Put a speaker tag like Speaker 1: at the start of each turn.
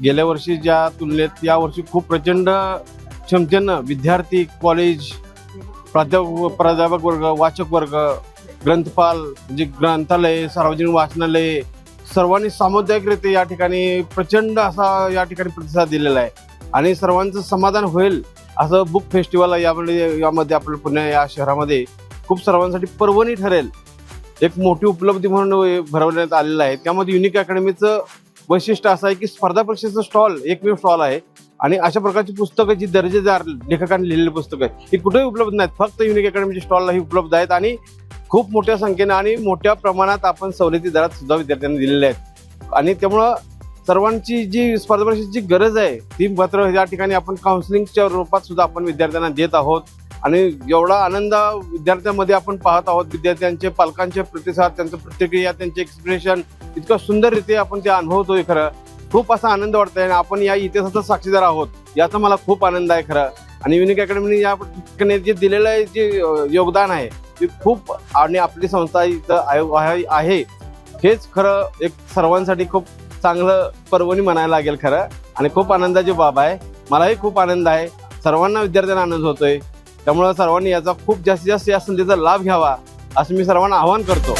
Speaker 1: गेल्या वर्षी ज्या तुलनेत यावर्षी खूप प्रचंड क्षमतेनं विद्यार्थी कॉलेज प्राध्यापक प्राध्यापक वर्ग वाचक वर्ग ग्रंथपाल म्हणजे ग्रंथालय सार्वजनिक वाचनालय सर्वांनी सामुदायिकरित्या या ठिकाणी प्रचंड असा या ठिकाणी प्रतिसाद दिलेला आहे. आणि सर्वांचं समाधान होईल असं बुक फेस्टिवल यामध्ये यामध्ये आपलं पुणे या शहरामध्ये खूप सर्वांसाठी पर्वणी ठरेल. एक मोठी उपलब्धी म्हणून भरवण्यात आलेलं आहे. त्यामध्ये युनिक अकॅडमीचं वैशिष्ट्य असं आहे की स्पर्धा परीक्षेचं स्टॉल एकमेव स्टॉल आहे. आणि अशा प्रकारची पुस्तकं जी दर्जेदार लेखकांनी लिहिलेली पुस्तकं आहेत ही कुठेही उपलब्ध नाहीत. फक्त युनिक अकॅडमीच्या स्टॉलला ही उपलब्ध आहेत आणि खूप मोठ्या संख्येनं आणि मोठ्या प्रमाणात आपण सवलती दरात सुद्धा विद्यार्थ्यांना दिलेल्या आहेत. आणि त्यामुळं सर्वांची जी स्पर्धा परीक्षेची जी गरज आहे ती मात्र या ठिकाणी आपण काउन्सिलिंगच्या रूपात सुद्धा आपण विद्यार्थ्यांना देत आहोत. आणि एवढा आनंद विद्यार्थ्यांमध्ये आपण पाहत आहोत. विद्यार्थ्यांचे पालकांचे प्रतिसाद त्यांचं प्रतिक्रिया त्यांचे एक्सप्रेशन इतकं सुंदररीत्या आपण ते अनुभवतोय खरं. खूप असा आनंद वाटतोय आणि आपण या इतिहासाचा साक्षीदार आहोत याचा मला खूप आनंद आहे खरं. आणि युनिक अकॅडमीने या ठिकाणी जे दिलेलं आहे जे योगदान आहे ते खूप आणि आपली संस्था इथं आहे- आहे- हेच खरं एक सर्वांसाठी खूप चांगलं पर्वणी म्हणायला लागेल खरं. आणि खूप आनंदाची बाब आहे. मलाही खूप आनंद आहे. सर्वांना विद्यार्थ्यांना आनंद होतोय. त्यामुळे सर्वांनी याचा खूप जास्तीत जास्त या संधीचा लाभ घ्यावा असं मी सर्वांना आवाहन करतो.